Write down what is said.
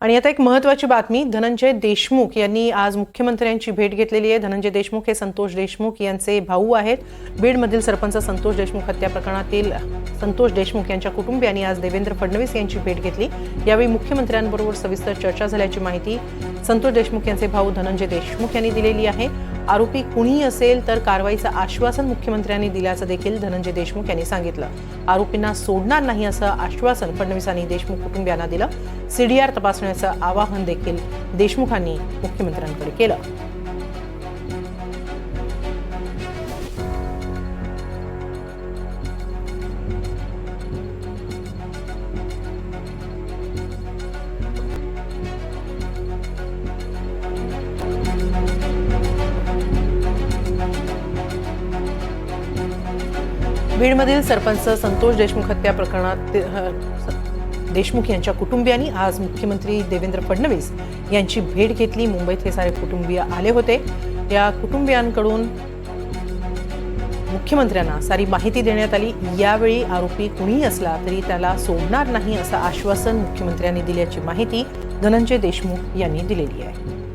आणि आता एक महत्वाची बातमी धनंजय देशमुख यांनी आज मुख्यमंत्र्यांची भेट घेतलेली आहे. धनंजय देशमुख हे संतोष देशमुख यांचे भाऊ आहेत. बीडमधील सरपंच संतोष देशमुख हत्या प्रकरणातील संतोष देशमुख यांच्या कुटुंबियांनी आज देवेंद्र फडणवीस यांची भेट घेतली. यावेळी मुख्यमंत्र्यांबरोबर सविस्तर चर्चा झाल्याची माहिती संतोष देशमुख यांचे भाऊ धनंजय देशमुख यांनी दिलेली आहे. आरोपी कुणीही असेल तर कारवाईचं आश्वासन मुख्यमंत्र्यांनी दिल्याचं देखील धनंजय देशमुख यांनी सांगितलं. आरोपींना सोडणार नाही असं आश्वासन फडणवीसांनी देशमुख कुटुंबियांना दिलं. सीडीआर तपासण्याचं आवाहन देखील देशमुखांनी मुख्यमंत्र्यांकडे केलं. बीडमधील सरपंच संतोष देशमुख हत्या प्रकरणात ते- देशमुख यांच्या कुटुंबियांनी आज मुख्यमंत्री देवेंद्र फडणवीस यांची भेट घेतली. मुंबईत हे सारे कुटुंबीय आले होते. या कुटुंबियांकडून मुख्यमंत्र्यांना सारी माहिती देण्यात आली. यावेळी आरोपी कुणीही असला तरी त्याला सोडणार नाही असं आश्वासन मुख्यमंत्र्यांनी दिल्याची माहिती धनंजय देशमुख यांनी दिलेली आहे.